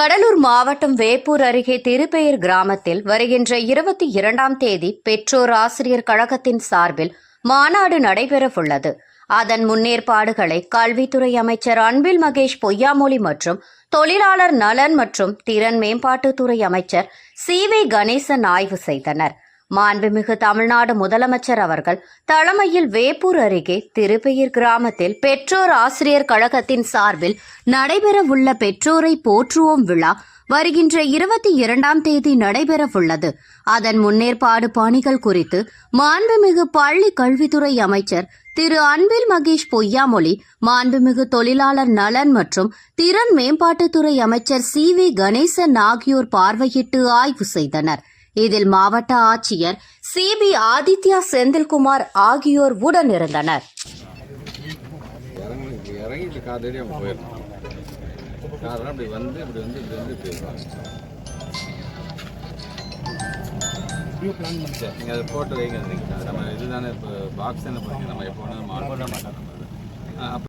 கடலூர் மாவட்டம் வேப்பூர் அருகே திருப்பெயர் கிராமத்தில் வருகின்ற இருபத்தி இரண்டாம் தேதி பெற்றோர் ஆசிரியர் கழகத்தின் சார்பில் மாநாடு நடைபெறவுள்ளது. அதன் முன்னேற்பாடுகளை கல்வித்துறை அமைச்சர் அன்பில் மகேஷ் பொய்யாமொழி மற்றும் தொழிலாளர் நலன் மற்றும் திறன் மேம்பாட்டுத்துறை அமைச்சர் சி வி கணேசன் ஆய்வு செய்தனர். மாண்புமிகு தமிழ்நாடு முதலமைச்சர் அவர்கள் தலைமையில் வேப்பூர் அருகே திருப்பெயர் கிராமத்தில் பெற்றோர் ஆசிரியர் கழகத்தின் சார்பில் நடைபெறவுள்ள பெற்றோரை போற்றுவோம் விழா வருகின்ற இருபத்தி இரண்டாம் தேதி நடைபெறவுள்ளது. அதன் முன்னேற்பாடு பணிகள் குறித்து மாண்புமிகு பள்ளி கல்வித்துறை அமைச்சர் திரு அன்பில் மகேஷ் பொய்யாமொழி மாண்புமிகு தொழிலாளர் நலன் மற்றும் திறன் மேம்பாட்டுத்துறை அமைச்சர் சி வி கணேசன் ஆகியோர் பார்வையிட்டு ஆய்வு செய்தனர். இதில் மாவட்ட ஆட்சியர் சி பி ஆதித்யா செந்தில்குமார் ஆகியோர் உடனிருந்தனர். நீங்கள் அதை போட்டு வைங்க நம்ம இதுதானே இப்போ பாக்ஸ் என்ன போடுங்க நம்ம எப்போ வேணாலும் மாட்டோம்